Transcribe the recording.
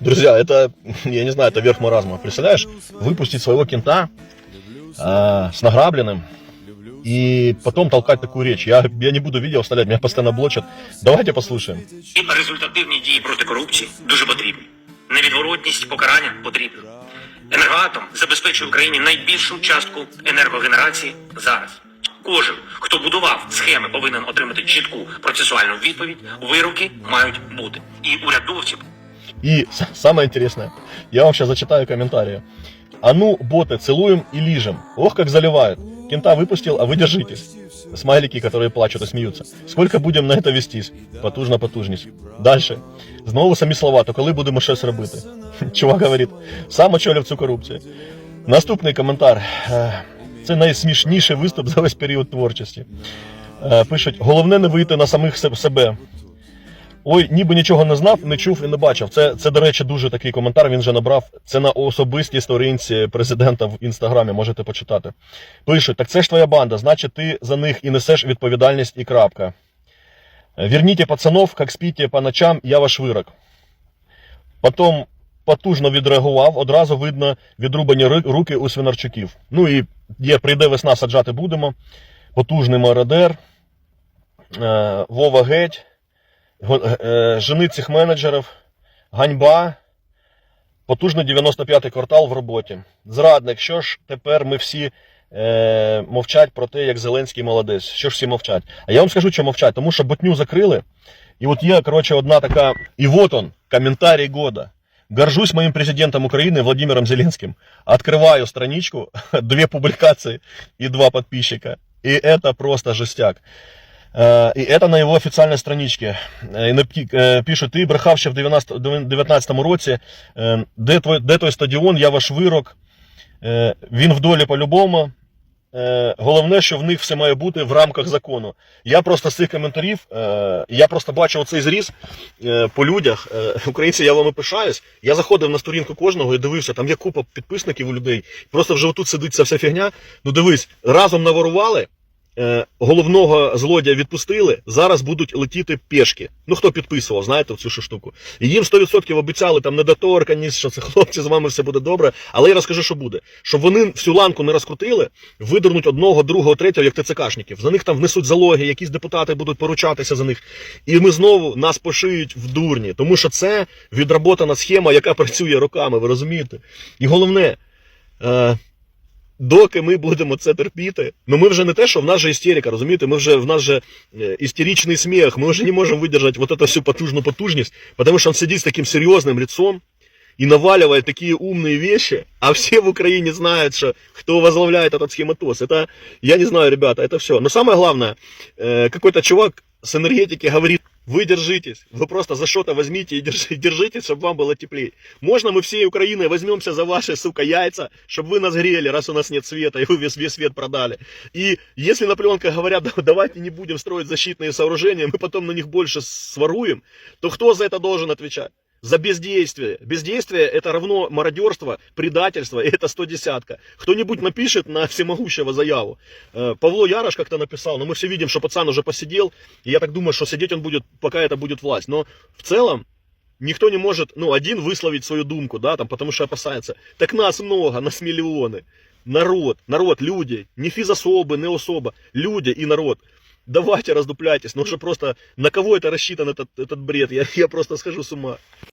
Друзья, это, я не знаю, это верх маразма. Представляешь, выпустить своего кента а, с награбленным и потом толкать такую речь. Я, я не буду видео вставлять, меня постоянно блочат. Давайте послушаем. І результативні дії проти корупції дуже потрібні. Невідворотність покарання потрібна. Енергоатом забезпечує Україні найбільшу частку енергогенерації зараз. Кожен, хто будував схеми, повинен отримати чітку процесуальну відповідь. Вироки мають бути. І урядовці И с- самое интересное, я вам сейчас зачитаю комментарии. А ну, боты, целуем и лижем. Ох, как заливает. Кента выпустил, а вы держитесь. Смайлики, которые плачут и смеются. Сколько будем на это вестись? Потужно, потужність. Дальше. Знову самі слова, то коли будемо щось робити? Чувак говорить, сам очолив цю корупцію. Наступний коментар. Е, Це найсмішніший виступ за весь період творчості. Е, Пишуть, головне не вийти на самих се- себе. Ой, ніби нічого не знав, не чув і не бачив. Це, це до речі, дуже такий коментар. Він вже набрав. Це на особистій сторінці президента в інстаграмі. Можете почитати. Пишуть: так це ж твоя банда, значить, ти за них і несеш відповідальність і крапка. Верніть пацанов, як спіте по ночам, я ваш вирок. Потім потужно відреагував, одразу видно відрубані руки у свинарчуків. Ну і є прийде весна, саджати будемо. Потужний мародер, е, Вова Геть. Го- е, Жени цих менеджерів, ганьба, потужно 95-й квартал в роботі. Зрадник, що ж тепер ми всі е, мовчать про те, як Зеленський молодець. Що ж всі мовчать? А я вам скажу, що мовчать, тому що ботню закрили. І от є, коротше, одна така. І вот он, комментарий года. Горжусь моим президентом Украины Владимиром Зеленским. Открываю страничку, две публикации и два подписчика. И это просто жестяк. Е, І це на його офіційній страничці. Е, е, ти брехав ще в 2019 році. Е, Де, твой, де той стадіон, я ваш вирок. Е, Він в долі по-любому. Е, Головне, що в них все має бути в рамках закону. Я просто з цих коментарів, е, я просто бачив цей зріз е, по людях. Е, Українці, я вами пишаюсь. Я заходив на сторінку кожного і дивився, там є купа підписників у людей. Просто вже отут сидить ця вся фігня. Ну дивись, разом наворували. Е, головного злодія відпустили, зараз будуть летіти пішки. Ну хто підписував, знаєте, в цю штуку. І їм 100% обіцяли там недоторканість, що це хлопці, з вами все буде добре. Але я розкажу, що буде. Щоб вони всю ланку не розкрутили, видернуть одного, другого, третього, як ТЦКшників. За них там внесуть залоги, якісь депутати будуть поручатися за них. І ми знову нас пошиють в дурні. Тому що це відработана схема, яка працює роками, ви розумієте? І головне. Е, доки ми будемо це терпіти, ну ми вже не те, що в нас же істерика, розумієте, ми вже в нас же е, істеричний сміх, ми вже не можемо видержати вот эту всю потужну потужність, потому что он сидит с таким серьезным лицом и наваливает такие умные вещи, а все в Украине знают, что кто возглавляет этот схематоз. Это, я не знаю, ребята, это все. Но самое главное, э, какой-то чувак с энергетики говорит, вы держитесь, вы просто за что-то возьмите и держи- держитесь, чтобы вам было теплее. Можно мы всей Украиной возьмемся за ваши, сука, яйца, чтобы вы нас грели, раз у нас нет света, и вы весь, весь свет продали. И если на пленках говорят, «Да, давайте не будем строить защитные сооружения, мы потом на них больше своруем, то кто за это должен отвечать? За бездействие. Бездействие это равно мародерство, предательство, и это 110 Кто-нибудь напишет на всемогущего заяву. Э, Павло Ярош как-то написал, но мы все видим, что пацан уже посидел, и я так думаю, что сидеть он будет, пока это будет власть. Но в целом, никто не может, ну, один высловить свою думку, да, там, потому что опасается. Так нас много, нас миллионы. Народ, народ, люди, не физособы, не особо, люди и народ. Давайте раздупляйтесь, ну уже просто на кого это рассчитан этот, этот бред, я, я просто схожу с ума.